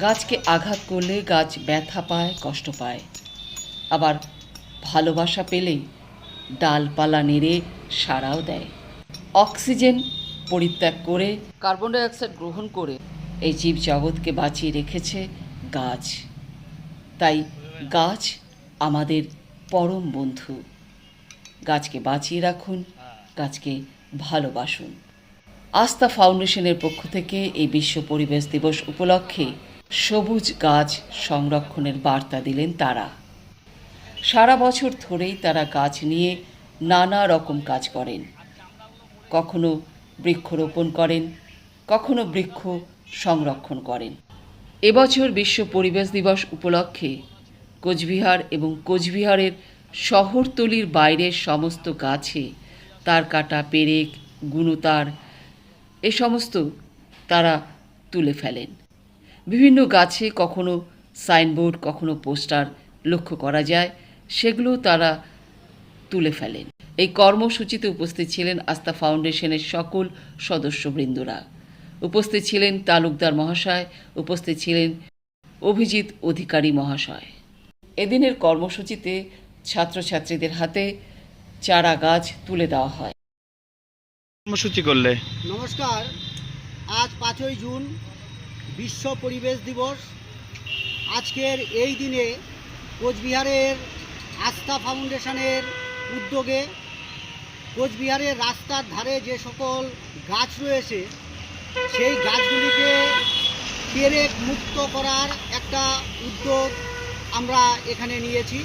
গাছকে আঘাত করলে গাছ ব্যথা পায়, কষ্ট পায়। আবার ভালোবাসা পেলেই ডালপালা নেড়ে সাড়াও দেয়। অক্সিজেন পরিত্যাগ করে, কার্বন ডাইঅক্সাইড গ্রহণ করে এই জীব জগৎকে বাঁচিয়ে রেখেছে গাছ। তাই গাছ আমাদের পরম বন্ধু। গাছকে বাঁচিয়ে রাখুন, গাছকে ভালোবাসুন। আস্থা ফাউন্ডেশনের পক্ষ থেকে এই বিশ্ব পরিবেশ দিবস উপলক্ষে সবুজ গাছ সংরক্ষণের বার্তা দিলেন তারা। সারা বছর ধরেই তারা গাছ নিয়ে নানা রকম কাজ করেন। কখনো বৃক্ষরোপণ করেন, কখনো বৃক্ষ সংরক্ষণ করেন। এবছর বিশ্ব পরিবেশ দিবস উপলক্ষে কোচবিহার এবং কোচবিহারের শহরতলির বাইরের সমস্ত গাছে তার কাটা পেরেক, গুণতার, এ সমস্ত তারা তুলে ফেলেন। বিভিন্ন গাছে কখনো সাইনবোর্ড কখনো পোস্টার লক্ষ্য করা যায় সেগুলো তারা তুলে ফেলেন। এই কর্মসূচিতে উপস্থিত ছিলেন আস্থা ফাউন্ডেশনের সকল সদস্যবৃন্দরা। উপস্থিত ছিলেন তালুকদার মহাশয় উপস্থিত ছিলেন অভিজিৎ অধিকারী মহাশয়। এদিনের কর্মসূচিতে ছাত্রছাত্রীদের হাতে চারা গাছ তুলে দেওয়া হয়। কর্মসূচি করলে? নমস্কার। আজ পাঁচই জুন বিশ্ব পরিবেশ দিবস। আজকের এই দিনে কোচবিহারের আস্থা ফাউন্ডেশনের উদ্যোগে কোচবিহারের রাস্তার ধারে যে সকল গাছ রয়েছে, সেই গাছগুলিকে পেরেক মুক্ত করার একটা উদ্যোগ আমরা এখানে নিয়েছি।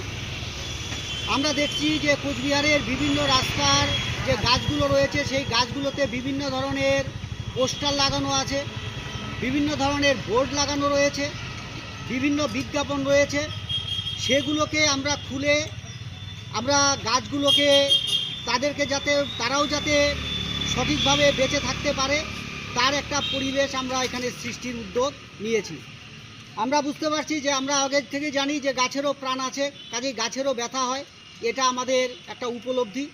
আমরা দেখছি যে কোচবিহারের বিভিন্ন রাস্তার যে গাছগুলো রয়েছে, সেই গাছগুলোতে বিভিন্ন ধরনের পোস্টার লাগানো আছে। বিভিন্ন ধরনের বোর্ড লাগানো রয়েছে, বিভিন্ন বিজ্ঞাপন রয়েছে। সেগুলোকে আমরা খুলে আমরা গাছগুলোকে তাদেরকে যাতে, তারাও যাতে সঠিকভাবে বেঁচে থাকতে পারে, তার একটা পরিবেশ আমরা এখানে সৃষ্টির উদ্যোগ নিয়েছি। আমরা বুঝতে পারছি যে আমরা আগের থেকে জানি যে গাছেরও প্রাণ আছে, কাজেই গাছেরও ব্যথা হয়, এটা আমাদের একটা উপলব্ধি।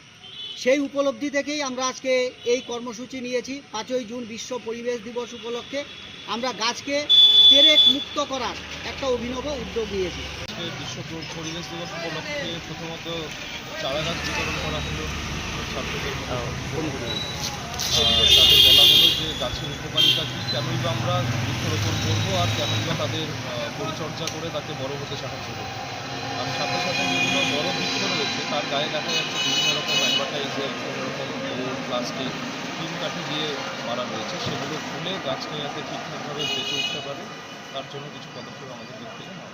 সেই উপলব্ধি থেকেই আমরা আজকে এই কর্মসূচি নিয়েছি। পাঁচই জুন বিশ্ব পরিবেশ দিবস উপলক্ষে আমরা গাছকে পেরেক মুক্ত করার একটা অভিনব উদ্যোগ নিয়েছি। বিশ্ব পরি- পরিবেশ দিবস উপলক্ষে প্রথমত চারা গাছ বিতরণ করা হলো ছাত্রদের তাদের বলা হলো যে গাছের উপকারিতা কী? কেনই বা আমরা বৃক্ষরোপণ করব আর কেনই বা তাদের পরিচর্যা করে তাকে বড় হতে সাহায্য করব। আর সাথে সাথে যেগুলো বড় বৃক্ষ রয়েছে তার গায়ে দেখা যাচ্ছে রকম অ্যাডভার্টাইজের এরকম বোর্ড প্লাস্টিক তিন কাঠি দিয়ে মারা রয়েছে সেগুলো খুলে গাছটা যাতে ঠিকঠাকভাবে বেঁচে উঠতে পারে। তার জন্য কিছু পদক্ষেপ আমাদের দিক থেকে নেওয়া